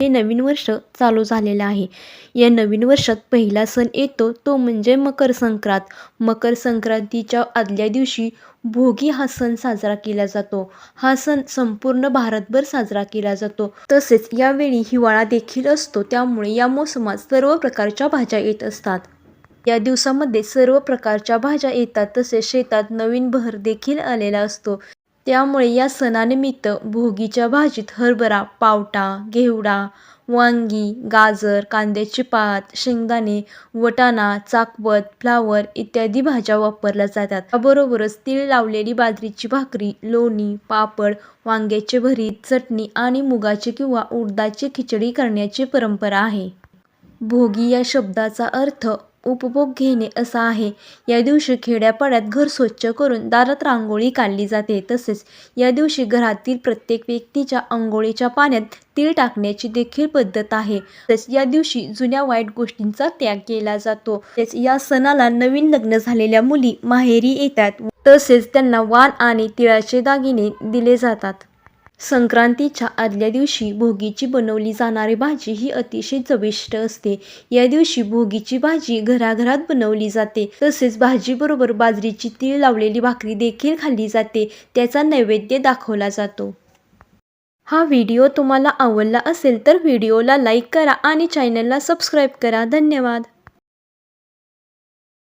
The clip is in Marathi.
हे नवीन वर्ष चालू झालेलं आहे. या नवीन वर्षात पहिला सण येतो तो म्हणजे मकर संक्रांत. मकर संक्रांतीच्या आदल्या दिवशी भोगी हा सण साजरा केला जातो. हा सण संपूर्ण भारतभर साजरा केला जातो. तसेच यावेळी हिवाळा देखील असतो त्यामुळे या मोसमात सर्व प्रकारच्या भाज्या येत असतात. या दिवसामध्ये सर्व प्रकारच्या भाज्या येतात तसेच शेतात नवीन बहर देखील आलेला असतो. त्यामुळे या सणानिमित्त भोगीच्या भाजीत हरभरा पावटा घेवडा वांगी गाजर कांद्याची पात शेंगदाणे वटाणा चाकवत फ्लावर इत्यादी भाज्या वापरल्या जातात. त्याबरोबरच तीळ लावलेली बाजरीची भाकरी लोणी पापड वांग्याचे भरीत चटणी आणि मुगाची किंवा उडदाची खिचडी करण्याची परंपरा आहे. भोगी या शब्दाचा अर्थ उपभोग घेणे असा आहे. या दिवशी खेड्यापाड्यात घर स्वच्छ करून दारात रांगोळी काढली जाते. तसेच या दिवशी घरातील प्रत्येक व्यक्तीच्या आंघोळीच्या पाण्यात तीळ टाकण्याची देखील पद्धत आहे. तसेच या दिवशी जुन्या वाईट गोष्टींचा त्याग केला जातो. तसेच या सणाला नवीन लग्न झालेल्या मुली माहेरी येतात. तसेच त्यांना वाण आणि तिळाचे दागिने दिले जातात. संक्रांतीच्या आदल्या दिवशी भोगीची बनवली जाणारी भाजी ही अतिशय चविष्ट असते. या दिवशी भोगीची भाजी घराघरात बनवली जाते. तसेच भाजीबरोबर बाजरीची तीळ लावलेली भाकरी देखील खाल्ली जाते. त्याचा नैवेद्य दाखवला जातो. हा व्हिडिओ तुम्हाला आवडला असेल तर व्हिडिओला लाईक करा आणि चॅनलला सबस्क्राईब करा. धन्यवाद.